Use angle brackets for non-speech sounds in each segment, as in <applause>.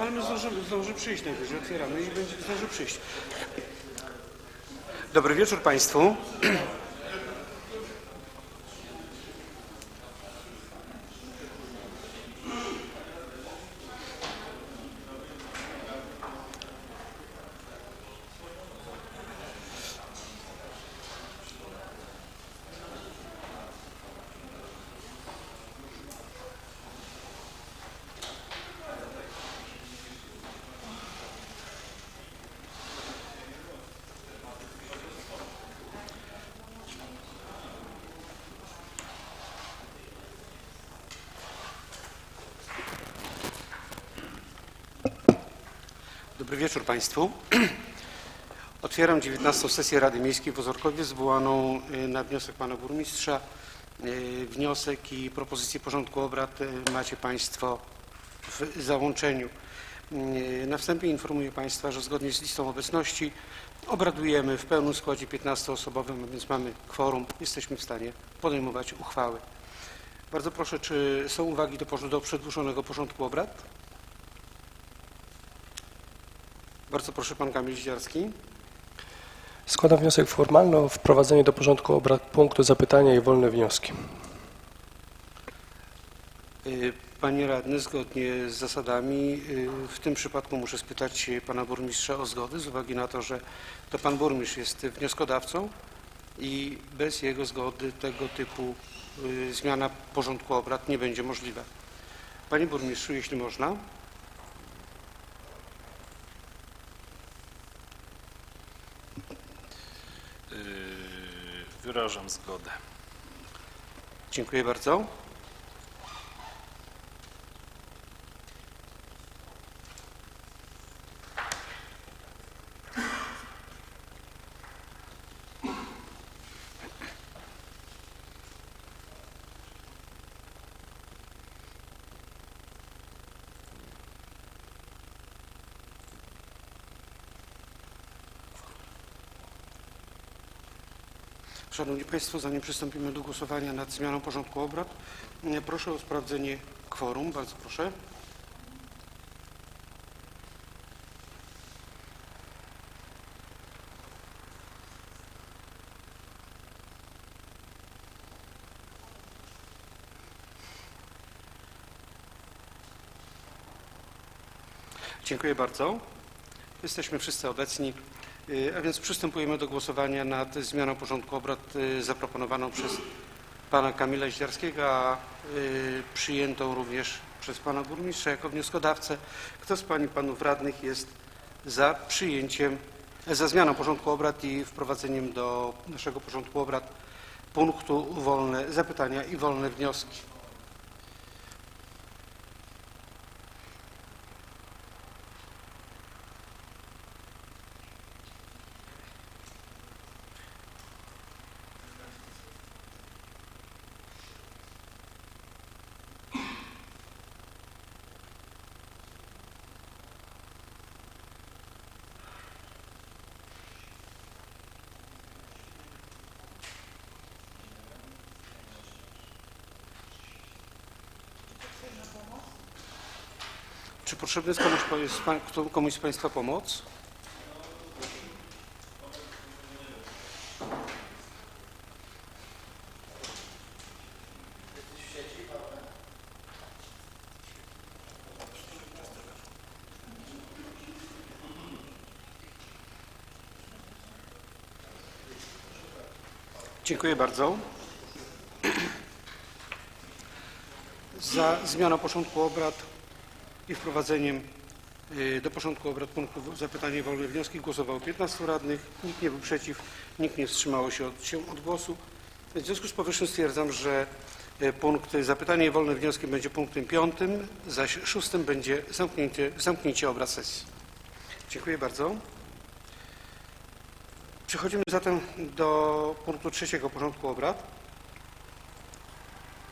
Ale my zdążymy, zdąży przyjść najwyżej, otwieramy i będzie zdąży przyjść. Dobry wieczór Państwu. <clears throat> Dobry wieczór Państwu. <clears throat> Otwieram 19 sesję Rady Miejskiej w Ozorkowie zwołaną y, na wniosek Pana Burmistrza. Y, Wniosek i propozycję porządku obrad y, macie Państwo w załączeniu. Na wstępie informuję Państwa, że zgodnie z listą obecności obradujemy w pełnym składzie 15-osobowym, a więc mamy kworum, jesteśmy w stanie podejmować uchwały. Bardzo proszę, czy są uwagi do, do przedłużonego porządku obrad? Bardzo proszę, Pan Kamil Ziarski. Składam wniosek formalny o wprowadzenie do porządku obrad punktu zapytania i wolne wnioski. Y, Panie radny, zgodnie z zasadami, y, w tym przypadku muszę spytać pana burmistrza o zgodę, z uwagi na to, że to pan burmistrz jest wnioskodawcą i bez jego zgody tego typu y, zmiana porządku obrad nie będzie możliwa. Panie burmistrzu, jeśli można. Wyrażam zgodę. Dziękuję bardzo. Szanowni Państwo, zanim przystąpimy do głosowania nad zmianą porządku obrad, e, proszę o sprawdzenie kworum. Bardzo proszę. Dziękuję bardzo. Jesteśmy wszyscy obecni. Y, A więc przystępujemy do głosowania nad zmianą porządku obrad y, zaproponowaną przez pana Kamila Ździarskiego, a y, przyjętą również przez pana burmistrza jako wnioskodawcę. Kto z pań i panów radnych jest za przyjęciem, za zmianą porządku obrad i wprowadzeniem do naszego porządku obrad punktu wolne zapytania i wolne wnioski? Czy potrzebna jest komuś, komuś z Państwa pomoc? Dziękuję bardzo. Za zmianą porządku obrad i wprowadzeniem y, do porządku obrad punktów zapytania i wolne wnioski głosowało 15 radnych, nikt nie był przeciw, nikt nie wstrzymało się od, się od głosu. W związku z powyższym stwierdzam, że y, punkt zapytania i wolne wnioski będzie punktem piątym, zaś szóstym będzie zamknięcie, zamknięcie obrad sesji. Dziękuję bardzo. Przechodzimy zatem do punktu trzeciego porządku obrad.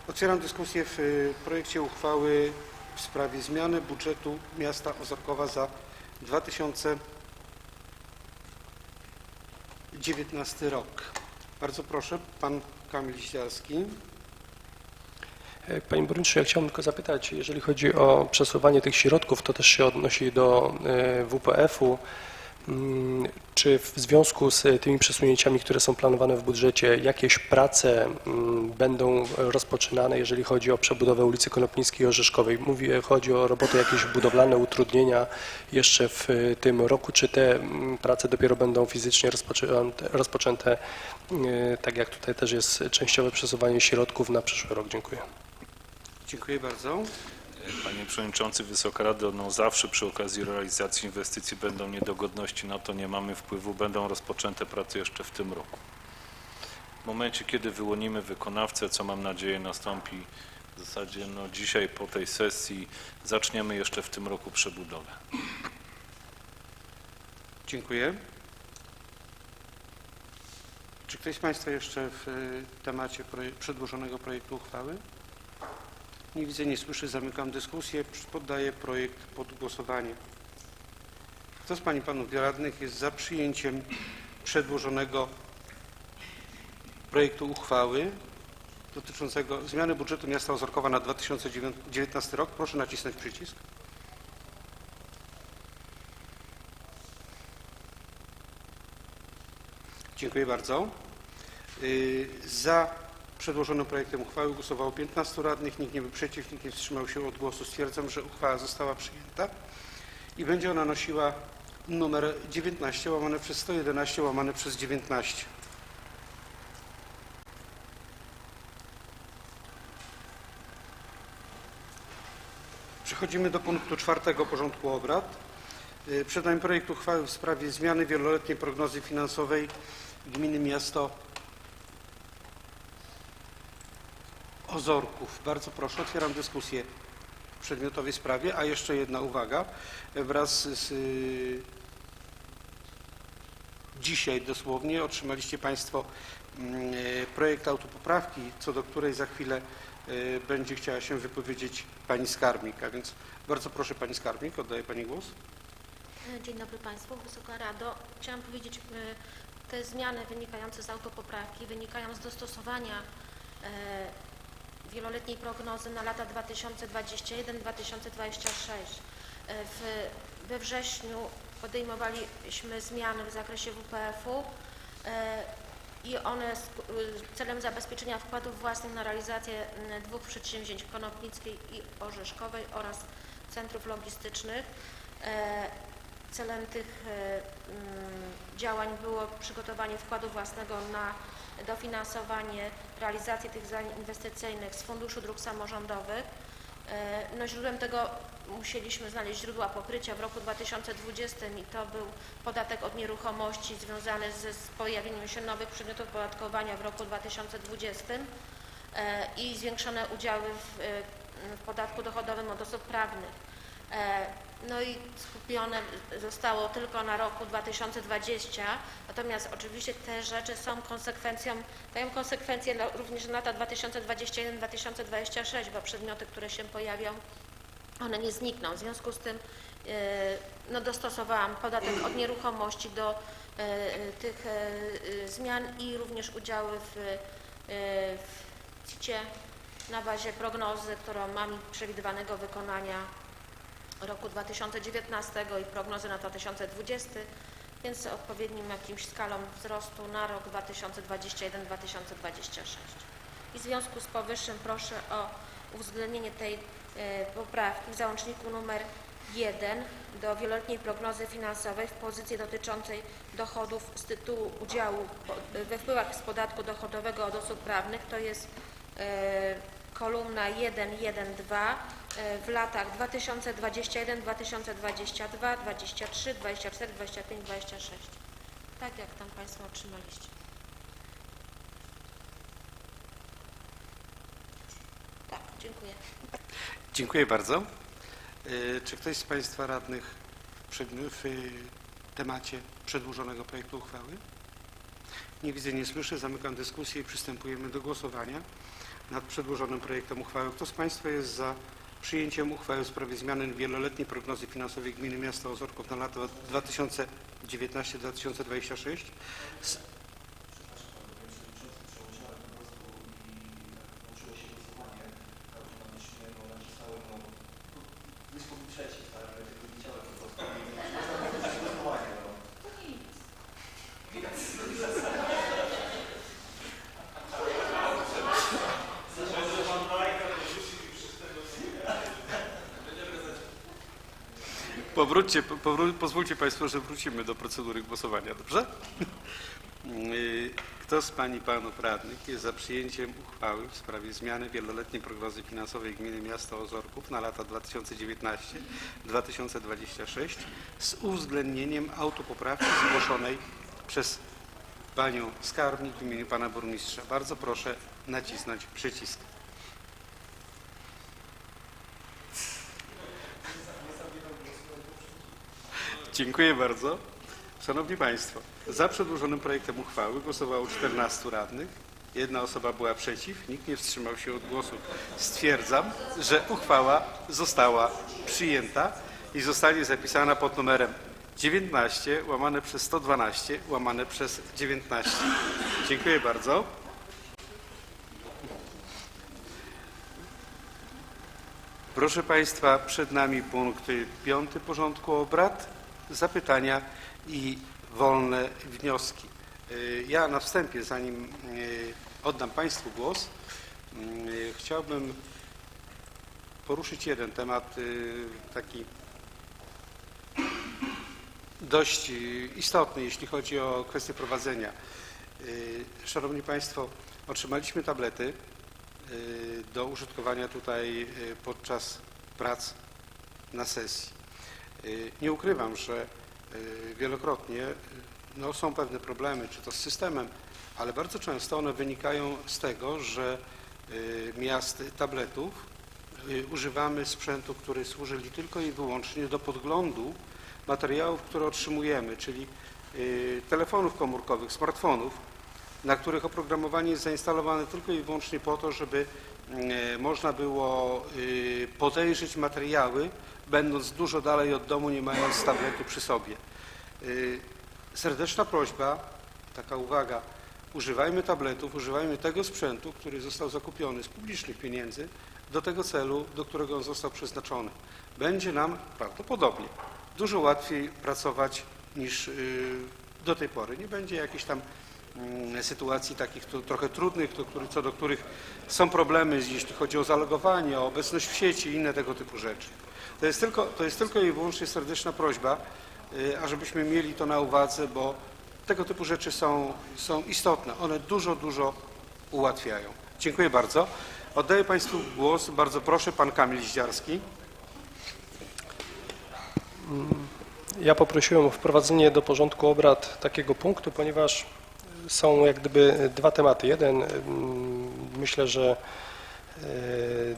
Otwieram dyskusję w y, projekcie uchwały w sprawie zmiany budżetu miasta Ozorkowa za 2019 rok. Bardzo proszę, pan Kamil Ściarski. E, Panie burmistrzu, ja chciałbym tylko zapytać, jeżeli chodzi o przesuwanie tych środków, to też się odnosi do e, WPF-u. Mm, Czy w związku z tymi przesunięciami, które są planowane w budżecie, jakieś prace mm, będą rozpoczynane, jeżeli chodzi o przebudowę ulicy Konopnickiej i Orzeszkowej? Mówię, chodzi o roboty jakieś budowlane, utrudnienia jeszcze w e, tym roku, czy te mm, prace dopiero będą fizycznie rozpoczęte, rozpoczęte e, tak jak tutaj też jest częściowe przesuwanie środków na przyszły rok? Dziękuję. Dziękuję bardzo. Panie Przewodniczący, Wysoka Rado, no zawsze przy okazji realizacji inwestycji będą niedogodności, na to nie mamy wpływu, będą rozpoczęte prace jeszcze w tym roku. W momencie, kiedy wyłonimy wykonawcę, co mam nadzieję nastąpi w zasadzie no dzisiaj po tej sesji, zaczniemy jeszcze w tym roku przebudowę. Dziękuję. Czy ktoś z Państwa jeszcze w y, temacie przedłożonego projektu uchwały? Nie widzę, nie słyszę. Zamykam dyskusję. Poddaję projekt pod głosowanie. Kto z Pań i Panów Radnych jest za przyjęciem przedłożonego projektu uchwały dotyczącego zmiany budżetu miasta Ozorkowa na 2019 rok? Proszę nacisnąć przycisk. Dziękuję bardzo. Y, Za przedłożonym projektem uchwały głosowało 15 radnych, nikt nie był przeciw, nikt nie wstrzymał się od głosu. Stwierdzam, że uchwała została przyjęta i będzie ona nosiła numer 19 łamane przez 111 łamane przez 19. Przechodzimy do punktu czwartego porządku obrad. Przed nami projekt uchwały w sprawie zmiany wieloletniej prognozy finansowej gminy miasto Ozorków. Bardzo proszę, otwieram dyskusję w przedmiotowej sprawie, a jeszcze jedna uwaga. Wraz z dzisiaj dosłownie otrzymaliście Państwo mm, y, projekt autopoprawki, co do której za chwilę y, będzie chciała się wypowiedzieć Pani Skarbnik. A więc bardzo proszę Pani Skarbnik, oddaję Pani głos. Dzień dobry Państwu, Wysoka Rado. Chciałam powiedzieć, e, te zmiany wynikające z autopoprawki wynikają z dostosowania e, wieloletniej prognozy na lata 2021-2026. E, w- We wrześniu podejmowaliśmy zmiany w zakresie WPF-u e, i one z- y, celem zabezpieczenia wkładów własnych na realizację dwóch przedsięwzięć Konopnickiej i Orzeszkowej oraz centrów logistycznych. E, Celem tych e, działań było przygotowanie wkładu własnego na dofinansowanie realizacji tych zadań inwestycyjnych z Funduszu Dróg Samorządowych. E, No źródłem tego musieliśmy znaleźć źródła pokrycia w roku 2020 i to był podatek od nieruchomości związany ze z pojawieniem się nowych przedmiotów opodatkowania w roku 2020 e, i zwiększone udziały w, e, w podatku dochodowym od osób prawnych. No i skupione zostało tylko na roku 2020, natomiast oczywiście te rzeczy są konsekwencją, dają konsekwencje również na lata 2021-2026, bo przedmioty, które się pojawią, one nie znikną. W związku z tym e, no, dostosowałam podatek od nieruchomości do e, e, tych zmian i również udziały w, w CIT-ie na bazie prognozy, którą mam przewidywanego wykonania roku 2019 i prognozy na 2020, więc odpowiednim jakimś skalą wzrostu na rok 2021-2026. I w związku z powyższym proszę o uwzględnienie tej e, poprawki w załączniku numer 1 do wieloletniej prognozy finansowej w pozycji dotyczącej dochodów z tytułu udziału we wpływach z podatku dochodowego od osób prawnych, to jest e, kolumna 112 e, w latach 2021, 2022, 23, 24, 25, 26. Tak jak tam Państwo otrzymaliście. Tak, dziękuję. Dziękuję bardzo. Y, Czy ktoś z Państwa radnych w, y, temacie przedłożonego projektu uchwały? Nie widzę, nie słyszę. Zamykam dyskusję i przystępujemy do głosowania nad przedłożonym projektem uchwały. Kto z Państwa jest za przyjęciem uchwały w sprawie zmiany wieloletniej prognozy finansowej Gminy Miasta Ozorków na lata 2019-2026? Powróćcie, powró- pozwólcie Państwo, że wrócimy do procedury głosowania, dobrze? Y, Kto z Pań i Panów Radnych jest za przyjęciem uchwały w sprawie zmiany wieloletniej prognozy finansowej Gminy Miasta Ozorków na lata 2019-2026 z uwzględnieniem autopoprawki zgłoszonej przez Panią Skarbnik w imieniu Pana Burmistrza? Bardzo proszę nacisnąć przycisk. Dziękuję bardzo. Szanowni Państwo, za przedłożonym projektem uchwały głosowało 14 radnych. Jedna osoba była przeciw, nikt nie wstrzymał się od głosu. Stwierdzam, że uchwała została przyjęta i zostanie zapisana pod numerem 19 łamane przez 112 łamane przez 19. Dziękuję bardzo. Proszę Państwa, przed nami punkt piąty porządku obrad, zapytania i wolne wnioski. Y, Ja na wstępie, zanim y, oddam Państwu głos, y, chciałbym poruszyć jeden temat taki dość istotny, jeśli chodzi o kwestię prowadzenia. Szanowni Państwo, otrzymaliśmy tablety do użytkowania tutaj podczas prac na sesji. Y, Nie ukrywam, że y, wielokrotnie y, no, są pewne problemy, czy to z systemem, ale bardzo często one wynikają z tego, że miast tabletów używamy sprzętu, który służy tylko i wyłącznie do podglądu materiałów, które otrzymujemy, czyli telefonów komórkowych, smartfonów, na których oprogramowanie jest zainstalowane tylko i wyłącznie po to, żeby można było y, podejrzeć materiały, będąc dużo dalej od domu, nie mając tabletu przy sobie. Y, Serdeczna prośba, taka uwaga, używajmy tabletów, używajmy tego sprzętu, który został zakupiony z publicznych pieniędzy do tego celu, do którego on został przeznaczony. Będzie nam prawdopodobnie dużo łatwiej pracować niż do tej pory. Nie będzie jakichś tam sytuacji takich trochę trudnych, co do których są problemy, jeśli chodzi o zalogowanie, o obecność w sieci i inne tego typu rzeczy. To jest tylko, to jest tylko i wyłącznie serdeczna prośba, y, ażebyśmy mieli to na uwadze, bo tego typu rzeczy są, są istotne. One dużo, dużo ułatwiają. Dziękuję bardzo. Oddaję Państwu głos. Bardzo proszę, Pan Kamil Zdziarski. Ja poprosiłem o wprowadzenie do porządku obrad takiego punktu, ponieważ są jak gdyby dwa tematy. Jeden myślę, że e,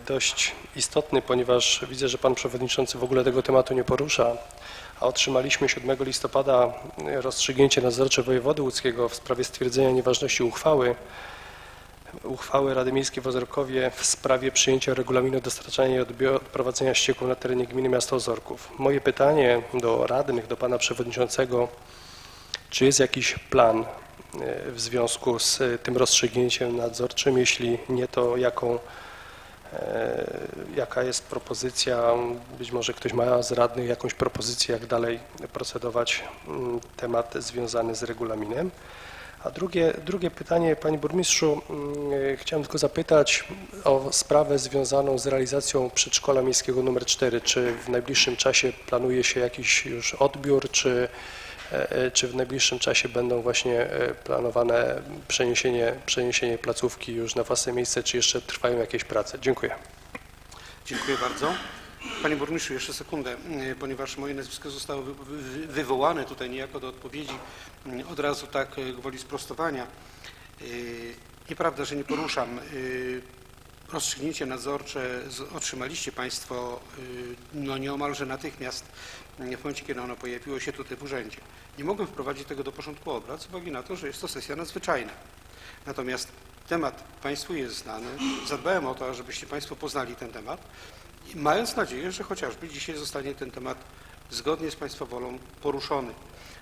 dość istotny, ponieważ widzę, że Pan Przewodniczący w ogóle tego tematu nie porusza, a otrzymaliśmy 7 listopada rozstrzygnięcie nadzorcze wojewody łódzkiego w sprawie stwierdzenia nieważności uchwały uchwały Rady Miejskiej w Ozorkowie w sprawie przyjęcia regulaminu dostarczania i odprowadzenia ścieków na terenie gminy miasta Ozorków. Moje pytanie do radnych, do pana przewodniczącego, czy jest jakiś plan w związku z tym rozstrzygnięciem nadzorczym? Jeśli nie, to jaką, e, jaka jest propozycja? Być może ktoś ma z radnych jakąś propozycję, jak dalej procedować mm, temat związany z regulaminem. A drugie, drugie pytanie, Panie Burmistrzu, mm, chciałem tylko zapytać o sprawę związaną z realizacją przedszkola miejskiego numer 4. Czy w najbliższym czasie planuje się jakiś już odbiór, czy, czy w najbliższym czasie będą właśnie e, planowane przeniesienie, przeniesienie placówki już na własne miejsce, czy jeszcze trwają jakieś prace? Dziękuję. Dziękuję bardzo. Panie burmistrzu, jeszcze sekundę, ponieważ moje nazwisko zostało wy- wy- wywołane tutaj niejako do odpowiedzi, od razu tak gwoli sprostowania. Nieprawda, że nie poruszam. Rozstrzygnięcie nadzorcze otrzymaliście Państwo y, no nieomalże natychmiast y, w momencie, kiedy ono pojawiło się tutaj w urzędzie. Nie mogłem wprowadzić tego do porządku obrad z uwagi na to, że jest to sesja nadzwyczajna. Natomiast temat Państwu jest znany. Zadbałem o to, żebyście Państwo poznali ten temat, mając nadzieję, że chociażby dzisiaj zostanie ten temat zgodnie z Państwa wolą poruszony.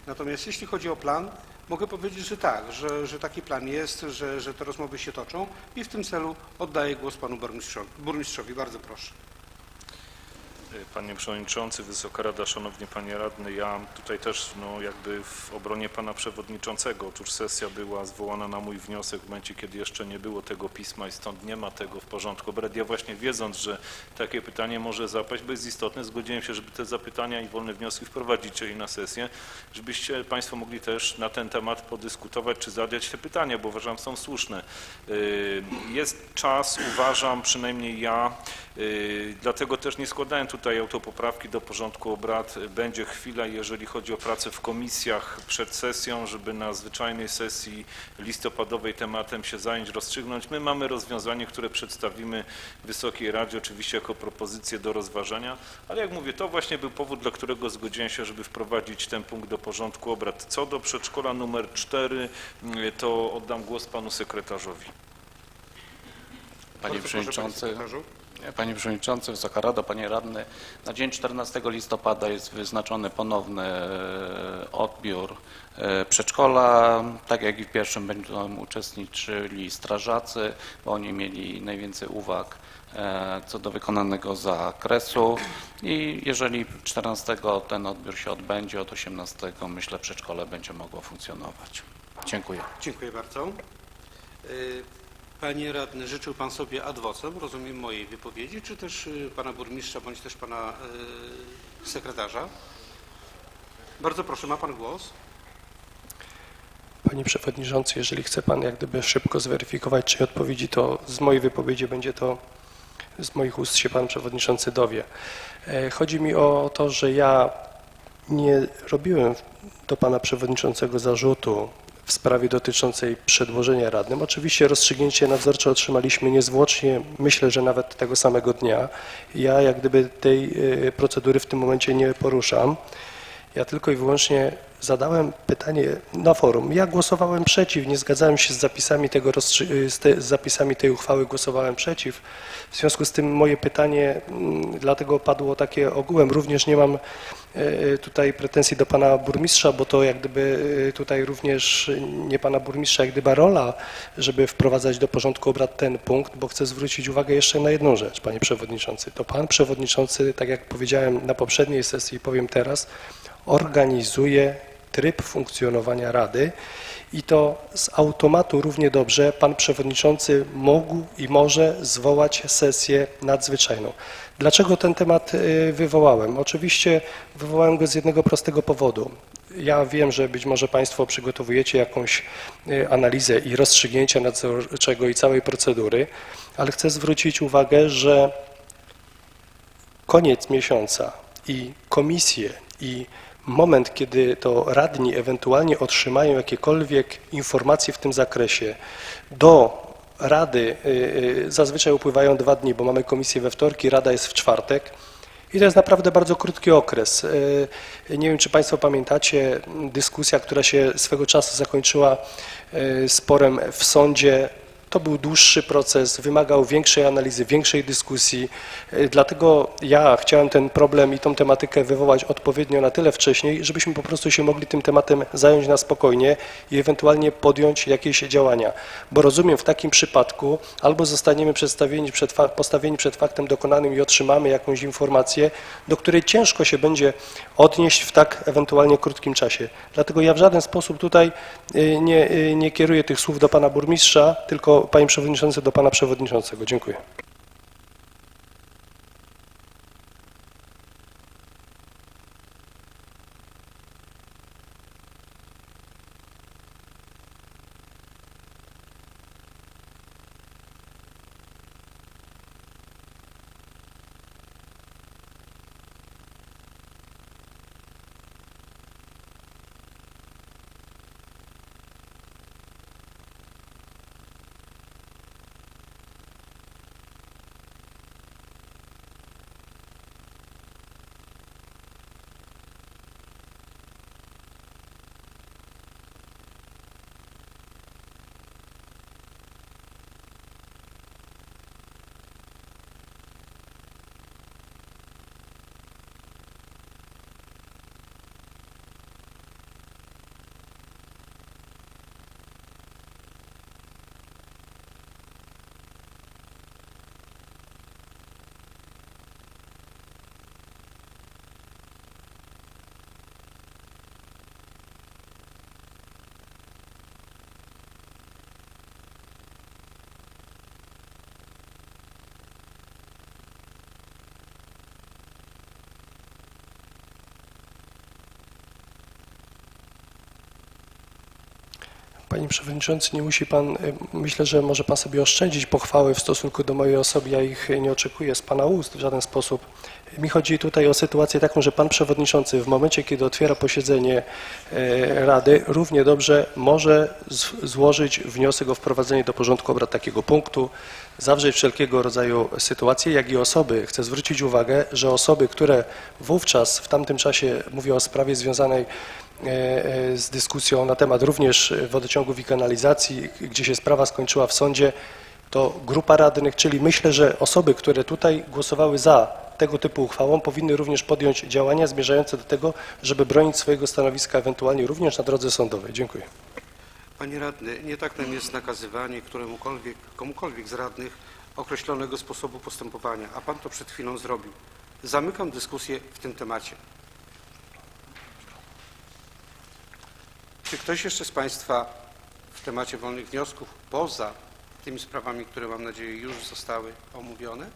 Natomiast jeśli chodzi o plan, mogę powiedzieć, że tak, że, że taki plan jest, że, że te rozmowy się toczą i w tym celu oddaję głos Panu burmistrzowi. burmistrzowi. Bardzo proszę. Y, Panie Przewodniczący, Wysoka Rada, Szanowni Panie Radny, ja tutaj też no, jakby w obronie Pana Przewodniczącego. Otóż sesja była zwołana na mój wniosek w momencie, kiedy jeszcze nie było tego pisma i stąd nie ma tego w porządku obrad. Ja właśnie wiedząc, że takie pytanie może zapaść, bo jest istotne, zgodziłem się, żeby te zapytania i wolne wnioski wprowadzić dzisiaj na sesję, żebyście Państwo mogli też na ten temat podyskutować czy zadać te pytania, bo uważam, są słuszne. Y, Jest czas, uważam, przynajmniej ja, y, dlatego też nie składałem tutaj autopoprawki do porządku obrad. Będzie chwila, jeżeli chodzi o pracę w komisjach przed sesją, żeby na zwyczajnej sesji listopadowej tematem się zająć, rozstrzygnąć. My mamy rozwiązanie, które przedstawimy Wysokiej Radzie, oczywiście jako propozycję do rozważenia, ale jak mówię, to właśnie był powód, dla którego zgodziłem się, żeby wprowadzić ten punkt do porządku obrad. Co do przedszkola numer 4, to oddam głos panu sekretarzowi. Panie Bardzo proszę, Przewodniczący, Panie sekretarzu. Panie Przewodniczący, Wysoka Rado, Panie Radny, na dzień 14 listopada jest wyznaczony ponowny e, odbiór e, przedszkola. Tak jak i w pierwszym będą uczestniczyli strażacy, bo oni mieli najwięcej uwag e, co do wykonanego zakresu i jeżeli 14 ten odbiór się odbędzie, od 18 myślę przedszkole będzie mogło funkcjonować. Dziękuję. Dziękuję bardzo. Panie radny, życzył Pan sobie ad vocem, rozumiem, mojej wypowiedzi, czy też y, Pana burmistrza, bądź też Pana y, sekretarza? Bardzo proszę, ma Pan głos. Panie Przewodniczący, jeżeli chce Pan jak gdyby szybko zweryfikować, czy odpowiedzi, to z mojej wypowiedzi będzie to, z moich ust się Pan Przewodniczący dowie. E, Chodzi mi o to, że ja nie robiłem do Pana Przewodniczącego zarzutu w sprawie dotyczącej przedłożenia radnym. Oczywiście rozstrzygnięcie nadzorcze otrzymaliśmy niezwłocznie, myślę, że nawet tego samego dnia. Ja jak gdyby tej e, procedury w tym momencie nie poruszam. Ja tylko i wyłącznie zadałem pytanie na forum. Ja głosowałem przeciw, nie zgadzałem się z zapisami, tego z, te, z zapisami tej uchwały, głosowałem przeciw. W związku z tym moje pytanie mm, dlatego padło takie ogółem. Również nie mam e, tutaj pretensji do pana burmistrza, bo to jak gdyby e, tutaj również nie pana burmistrza, jak gdyby rola, żeby wprowadzać do porządku obrad ten punkt, bo chcę zwrócić uwagę jeszcze na jedną rzecz, panie przewodniczący. To pan przewodniczący, tak jak powiedziałem na poprzedniej sesji powiem teraz, organizuje tryb funkcjonowania Rady i to z automatu równie dobrze pan przewodniczący mógł i może zwołać sesję nadzwyczajną. Dlaczego ten temat y, wywołałem? Oczywiście wywołałem go z jednego prostego powodu. Ja wiem, że być może Państwo przygotowujecie jakąś y, analizę i rozstrzygnięcie nadzorczego i całej procedury, ale chcę zwrócić uwagę, że koniec miesiąca i komisje i moment, kiedy to radni ewentualnie otrzymają jakiekolwiek informacje w tym zakresie, do rady y, y, zazwyczaj upływają dwa dni, bo mamy komisję we wtorki, rada jest w czwartek. I to jest naprawdę bardzo krótki okres. Y, Nie wiem, czy Państwo pamiętacie, dyskusja, która się swego czasu zakończyła sporem w sądzie, to był dłuższy proces, wymagał większej analizy, większej dyskusji. Y, Dlatego ja chciałem ten problem i tą tematykę wywołać odpowiednio na tyle wcześniej, żebyśmy po prostu się mogli tym tematem zająć na spokojnie i ewentualnie podjąć jakieś działania. Bo rozumiem, w takim przypadku albo zostaniemy przedstawieni przed, postawieni przed faktem dokonanym i otrzymamy jakąś informację, do której ciężko się będzie odnieść w tak ewentualnie krótkim czasie. Dlatego ja w żaden sposób tutaj y, nie, y, nie kieruję tych słów do pana burmistrza, tylko panie przewodniczący do pana przewodniczącego. Dziękuję. Panie Przewodniczący, nie musi Pan, myślę, że może Pan sobie oszczędzić pochwały w stosunku do mojej osoby, ja ich nie oczekuję z Pana ust w żaden sposób. Mi chodzi tutaj o sytuację taką, że Pan Przewodniczący w momencie, kiedy otwiera posiedzenie e, Rady, równie dobrze może złożyć wniosek o wprowadzenie do porządku obrad takiego punktu, zawrzeć wszelkiego rodzaju sytuacje, jak i osoby. Chcę zwrócić uwagę, że osoby, które wówczas, w tamtym czasie, mówię o sprawie związanej z dyskusją na temat również wodociągów i kanalizacji, gdzie się sprawa skończyła w sądzie, to grupa radnych, czyli myślę, że osoby, które tutaj głosowały za tego typu uchwałą, powinny również podjąć działania zmierzające do tego, żeby bronić swojego stanowiska ewentualnie również na drodze sądowej. Dziękuję. Panie radny, nie tak nam jest nakazywanie któremukolwiek, komukolwiek z radnych określonego sposobu postępowania, a pan to przed chwilą zrobił. Zamykam dyskusję w tym temacie. Czy ktoś jeszcze z Państwa w temacie wolnych wniosków, poza tymi sprawami, które mam nadzieję już zostały omówione?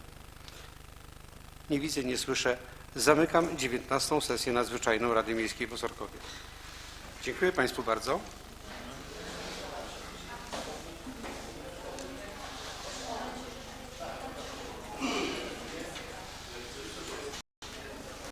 Nie widzę, nie słyszę. Zamykam 19. sesję nadzwyczajną Rady Miejskiej w Ozorkowie. Dziękuję Państwu bardzo.